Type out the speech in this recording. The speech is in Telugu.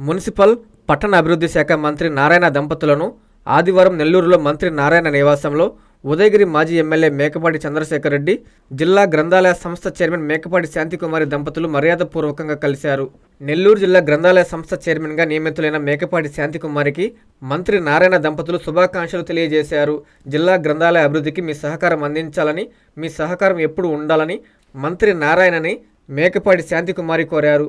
మున్సిపల్ పట్టణ అభివృద్ధి శాఖ మంత్రి నారాయణ దంపతులను ఆదివారం నెల్లూరులో మంత్రి నారాయణ నివాసంలో ఉదయగిరి మాజీ ఎమ్మెల్యే మేకపాటి చంద్రశేఖర్ రెడ్డి జిల్లా గ్రంథాలయ సంస్థ చైర్మన్ మేకపాటి శాంతికుమారి దంపతులు మర్యాదపూర్వకంగా కలిశారు. నెల్లూరు జిల్లా గ్రంథాలయ సంస్థ చైర్మన్గా నియమితులైన మేకపాటి శాంతికుమారికి మంత్రి నారాయణ దంపతులు శుభాకాంక్షలు తెలియజేశారు. జిల్లా గ్రంథాలయ అభివృద్ధికి మీ సహకారం అందించాలని మీ సహకారం ఎప్పుడు ఉండాలని మంత్రి నారాయణని మేకపాటి శాంతికుమారి కోరారు.